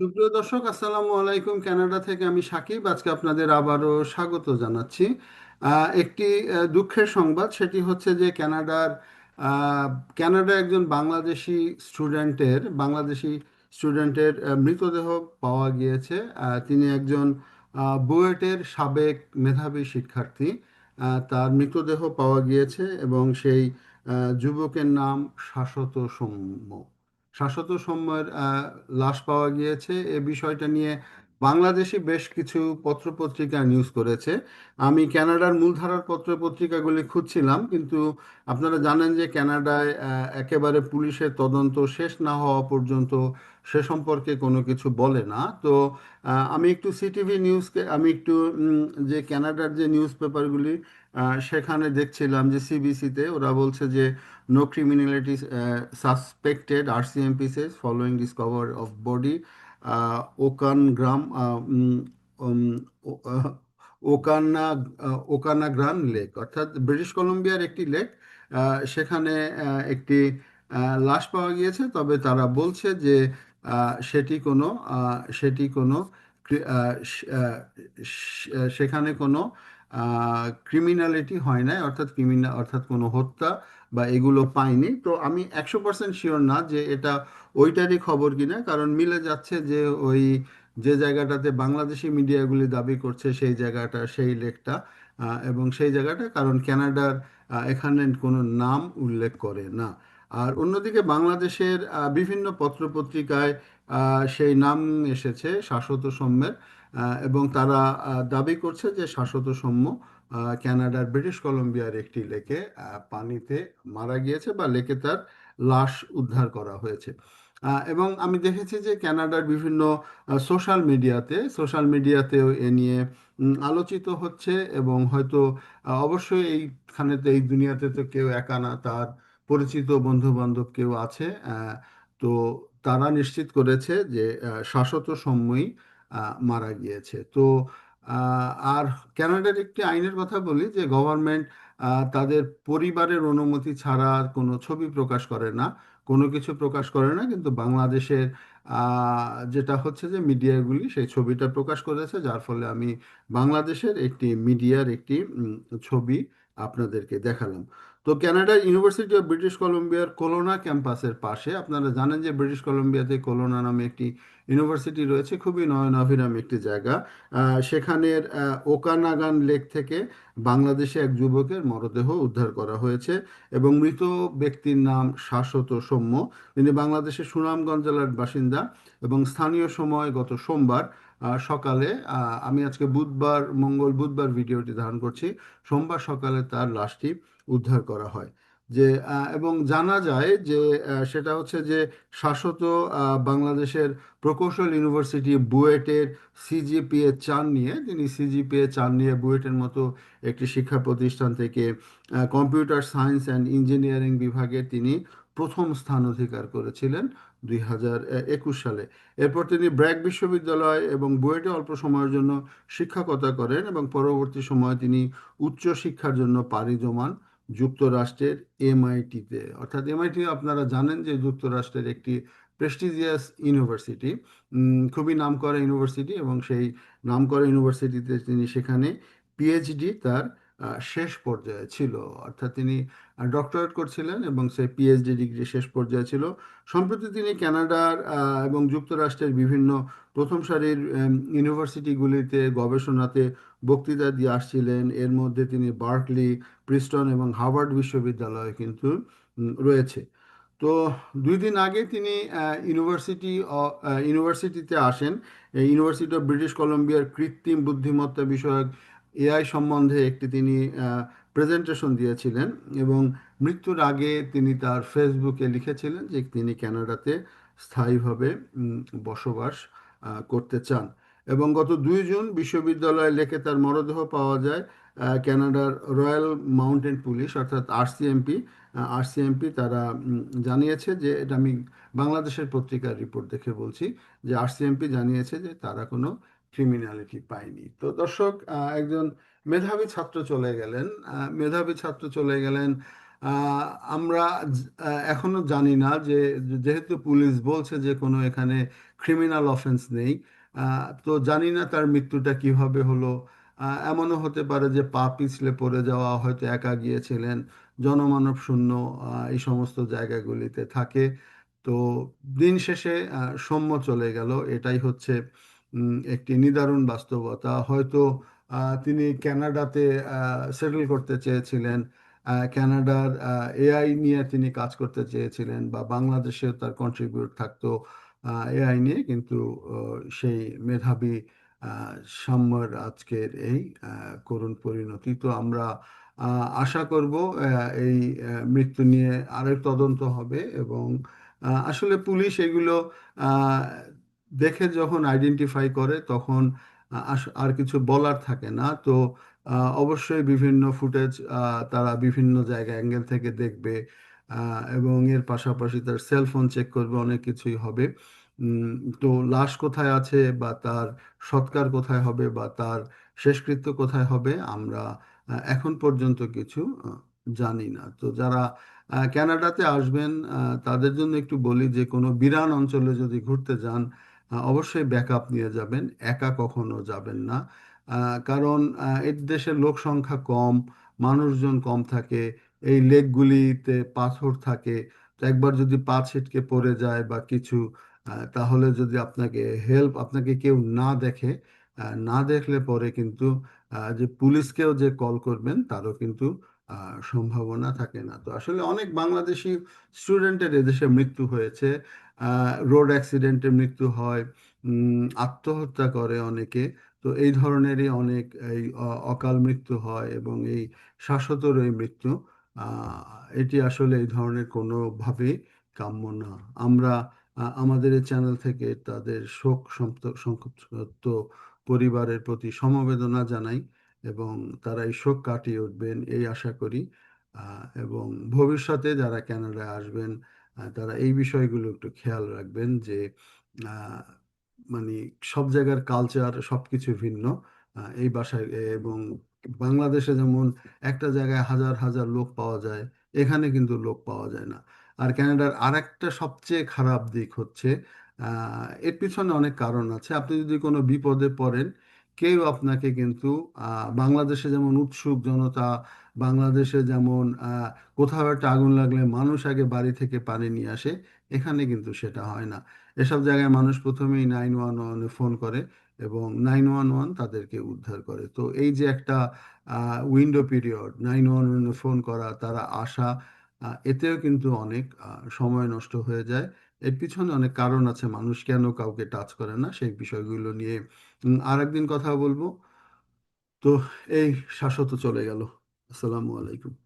সুপ্রিয় দর্শক আসসালামু আলাইকুম। কানাডা থেকে আমি সাকিব। আজকে আপনাদের আবারও স্বাগত জানাচ্ছি। একটি দুঃখের সংবাদ সেটি হচ্ছে যে কানাডার আহ, কানাডা একজন বাংলাদেশি স্টুডেন্টের বাংলাদেশি স্টুডেন্টের মৃতদেহ পাওয়া গিয়েছে। তিনি একজন বুয়েটের সাবেক মেধাবী শিক্ষার্থী। তার মৃতদেহ পাওয়া গিয়েছে এবং সেই যুবকের নাম শাশ্বত সৌম্য শাশ্বত সৌম্যের লাশ পাওয়া গিয়েছে। এ বিষয়টা নিয়ে বাংলাদেশি বেশ কিছু পত্রপত্রিকা নিউজ করেছে। আমি কানাডার মূলধারার পত্রপত্রিকাগুলি খুঁজছিলাম কিন্তু আপনারা জানেন যে কানাডায় আহ, একেবারে পুলিশের তদন্ত শেষ না হওয়া পর্যন্ত সে সম্পর্কে কোনো কিছু বলে না। তো আমি একটু সিটিভি নিউজকে আমি একটু যে ক্যানাডার যে নিউজ পেপারগুলি সেখানে দেখছিলাম যে সিবিসিতে ওরা বলছে যে no criminality suspected RCMP says following discover of body uh, Okanagan uh, um, um, O- ah, ওকানা ওকানাগ্রান লেক অর্থাৎ ব্রিটিশ কলম্বিয়ার একটি লেক সেখানে একটি লাশ পাওয়া গিয়েছে। তবে তারা বলছে যে সেটি কোনো সেটি কোনো সেখানে কোনো ক্রিমিনালিটি হয় নাই অর্থাৎ ক্রিমিনাল অর্থাৎ কোনো হত্যা বা এগুলো পাইনি। তো আমি একশো পার্সেন্ট শিওর না যে এটা ওইটারই খবর কিনা কারণ মিলে যাচ্ছে যে ওই যে জায়গাটাতে বাংলাদেশি মিডিয়াগুলি দাবি করছে সেই জায়গাটা সেই আহ, এবং সেই জায়গাটা কারণ কানাডার আহ, এখানে কোনো নাম উল্লেখ করে না। আর অন্যদিকে বাংলাদেশের বিভিন্ন পত্রপত্রিকায় সেই নাম এসেছে শাশ্বত সৌম্যের এবং তারা দাবি করছে যে শাশ্বত সৌম্য আহ, কানাডার ব্রিটিশ কলম্বিয়ার একটি লেকে পানিতে মারা গিয়েছে বা লেকে তার লাশ উদ্ধার করা হয়েছে। এবং আমি দেখেছি যে কানাডার বিভিন্ন সোশ্যাল মিডিয়াতে সোশ্যাল মিডিয়াতেও এ নিয়ে আলোচিত হচ্ছে এবং হয়তো অবশ্যই এইখানেতে এই দুনিয়াতে তো কেউ একা না তার পরিচিত বন্ধু বান্ধব কেউ আছে তো তারা নিশ্চিত করেছে যে শাশ্বত সৌম্যই মারা গিয়েছে। তো আর ক্যানাডার একটি আইনের কথা বলি যে গভর্নমেন্ট তাদের পরিবারের অনুমতি ছাড়া কোনো ছবি প্রকাশ করে না। কোনো কিছু প্রকাশ করে না, কিন্তু বাংলাদেশের যেটা হচ্ছে যে মিডিয়াগুলি সেই ছবিটা প্রকাশ করেছে, যার ফলে আমি বাংলাদেশের একটি মিডিয়ার একটি ছবি আপনাদেরকে দেখালাম। তো কানাডার ইউনিভার্সিটি অফ ব্রিটিশ কলম্বিয়ার কোলোনা ক্যাম্পাসের পাশে আপনারা জানেন যে ব্রিটিশ কলম্বিয়াতে কোলোনা নামে একটি ইউনিভার্সিটি রয়েছে, খুবই নয়নাভিরাম একটি জায়গা। সেখানের ওকানাগান লেক থেকে বাংলাদেশে এক যুবকের মরদেহ উদ্ধার করা হয়েছে এবং মৃত ব্যক্তির নাম শাশ্বত সৌম্য। তিনি বাংলাদেশের সুনামগঞ্জ জেলার বাসিন্দা এবং স্থানীয় সময় গত সোমবার সকালে আমি আজকে বুধবার, মঙ্গল বুধবার ভিডিওটি ধারণ করছি। সোমবার সকালে তার লাশটি উদ্ধার করা হয়। যে এবং জানা যায় যে সেটা হচ্ছে যে, শাশ্বত বাংলাদেশের প্রকৌশল ইউনিভার্সিটি বুয়েটের সিজিপিএ চার নিয়ে, তিনি সিজিপিএ চার নিয়ে বুয়েটের মতো একটি শিক্ষা প্রতিষ্ঠান থেকে কম্পিউটার সায়েন্স অ্যান্ড ইঞ্জিনিয়ারিং বিভাগে তিনি প্রথম স্থান অধিকার করেছিলেন। দুই হাজার একুশ সালে। এরপর তিনি ব্র্যাক বিশ্ববিদ্যালয় এবং বুয়েটে অল্প সময়ের জন্য শিক্ষকতা করেন এবং পরবর্তী সময়ে তিনি উচ্চ শিক্ষার জন্য পাড়ি জমান যুক্তরাষ্ট্রের এমআইটিতে। অর্থাৎ এমআইটি আপনারা জানেন যে যুক্তরাষ্ট্রের একটি প্রেস্টিজিয়াস ইউনিভার্সিটি। খুবই নামকরা ইউনিভার্সিটি এবং সেই নামকরা ইউনিভার্সিটিতে তিনি সেখানে পিএইচডি তার শেষ পর্যায়ে ছিল। অর্থাৎ তিনি ডক্টরেট করছিলেন এবং সেই পিএইচডি ডিগ্রি শেষ পর্যায়ে ছিল। সম্প্রতি তিনি কানাডার এবং যুক্তরাষ্ট্রের বিভিন্ন প্রথম সারির ইউনিভার্সিটিগুলিতে গবেষণাতে বক্তৃতা দিয়ে আসছিলেন। এর মধ্যে তিনি বার্কলি, প্রিস্টন এবং হার্ভার্ড বিশ্ববিদ্যালয় কিন্তু রয়েছে। তো দুই দিন আগে তিনি ইউনিভার্সিটি ইউনিভার্সিটিতে আসেন। ইউনিভার্সিটি অফ ব্রিটিশ কলম্বিয়ার কৃত্রিম বুদ্ধিমত্তা বিষয়ক এআই সম্বন্ধে একটি তিনি প্রেজেন্টেশন দিয়েছিলেন এবং মৃত্যুর আগে তিনি তার ফেসবুকে লিখেছিলেন যে তিনি কানাডাতে স্থায়ীভাবে বসবাস করতে চান। এবং গত দুই জুন বিশ্ববিদ্যালয় লেকে তার মরদেহ পাওয়া যায় আহ, কানাডার রয়্যাল মাউন্টেন পুলিশ অর্থাৎ আরসিএমপি আরসিএমপি তারা জানিয়েছে যে এটা আমি বাংলাদেশের পত্রিকার রিপোর্ট দেখে বলছি যে আরসিএমপি জানিয়েছে যে তারা কোনো ক্রিমিনালিটি পায়নি। তো দর্শক একজন মেধাবী ছাত্র চলে গেলেন মেধাবী ছাত্র চলে গেলেন আমরা এখনও জানি না যে, যেহেতু পুলিশ বলছে যে কোনো এখানে ক্রিমিনাল অফেন্স নেই তো জানি না তার মৃত্যুটা কীভাবে হলো এমনও হতে পারে যে পা পিছলে পড়ে যাওয়া, হয়তো একা গিয়েছিলেন, জনমানব শূন্য এই সমস্ত জায়গাগুলিতে থাকে। তো দিন শেষে সৌম্য চলে গেল, এটাই হচ্ছে একটি নিদারুণ বাস্তবতা। হয়তো তিনি ক্যানাডাতে সেটেল করতে চেয়েছিলেন। ক্যানাডার এআই নিয়ে তিনি কাজ করতে চেয়েছিলেন বা বাংলাদেশেও তার কন্ট্রিবিউট থাকতো এআই নিয়ে। কিন্তু সেই মেধাবী সাম্যর আজকের এই করুণ পরিণতি। তো আমরা আশা করব এই মৃত্যু নিয়ে আরেক তদন্ত হবে এবং আসলে পুলিশ এগুলো দেখে যখন আইডেন্টিফাই করে তখন আর কিছু বলার থাকে না। তো অবশ্যই বিভিন্ন ফুটেজ তারা বিভিন্ন জায়গায় অ্যাঙ্গেল থেকে দেখবে এবং এর পাশাপাশি তার সেল ফোন চেক করবে, অনেক কিছুই হবে। তো লাশ কোথায় আছে বা তার সৎকার কোথায় হবে বা তার শেষকৃত্য কোথায় হবে, আমরা এখন পর্যন্ত কিছু জানি না। তো যারা ক্যানাডাতে আসবেন তাদের জন্য একটু বলি যে, কোনো বিরান অঞ্চলে যদি ঘুরতে যান অবশ্যই ব্যাকআপ নিয়ে যাবেন, একা কখনো যাবেন না। কারণ এর দেশের লোক সংখ্যা কম, মানুষজন কম থাকে, এই লেকগুলিতে পাথর থাকে। তো একবার যদি পা ছিটকে পড়ে যায় বা কিছু তাহলে যদি আপনাকে হেল্প, আপনাকে কেউ না দেখে না দেখলে পরে কিন্তু যে পুলিশকেও যে কল করবেন, তারও কিন্তু সম্ভাবনা থাকে না। তো আসলে অনেক বাংলাদেশি স্টুডেন্টের এদেশে মৃত্যু হয়েছে। রোড অ্যাক্সিডেন্টে মৃত্যু হয় আত্মহত্যা করে অনেকে। তো এই ধরনেরই অনেক এই অকাল মৃত্যু হয় এবং এই শ্বাসতর এই মৃত্যু এটি আসলে এই ধরনের কোনোভাবেই কাম্য না। আমরা আমাদের এই চ্যানেল থেকে তাদের শোক সন্তপ্ত পরিবারের প্রতি সমবেদনা জানাই। এবং তারা এই শোক কাটিয়ে উঠবেন, এই আশা করি। এবং ভবিষ্যতে যারা ক্যানাডায় আসবেন তারা এই বিষয়গুলো একটু খেয়াল রাখবেন যে মানে সব জায়গার কালচার সব কিছু ভিন্ন এই বাসায় এবং বাংলাদেশে যেমন একটা জায়গায় হাজার হাজার লোক পাওয়া যায়, এখানে কিন্তু লোক পাওয়া যায় না। আর কানাডার আরেকটা সবচেয়ে খারাপ দিক হচ্ছে এর পিছনে অনেক কারণ আছে। আপনি যদি কোনো বিপদে পড়েন কেউ আপনাকে কিন্তু বাংলাদেশে যেমন উৎসুক জনতা, বাংলাদেশে যেমন কোথাও একটা আগুন লাগলে মানুষ আগে বাড়ি থেকে পানি নিয়ে আসে, এখানে কিন্তু সেটা হয় না। এসব জায়গায় মানুষ প্রথমেই নাইন ওয়ান ওয়ানে ফোন করে এবং নাইন ওয়ান ওয়ান তাদেরকে উদ্ধার করে। তো এই যে একটা উইন্ডো পিরিয়ড, নাইন ওয়ান ওয়ানে ফোন করা, তারা আসা এতেও কিন্তু অনেক সময় নষ্ট হয়ে যায়। এর পিছনে অনেক কারণ আছে, মানুষ কেন কাউকে টাচ করে না, সেই বিষয়গুলো নিয়ে আর একদিন কথা বলব। তো এই শাশ্বত চলে গেল। আসসালামু আলাইকুম।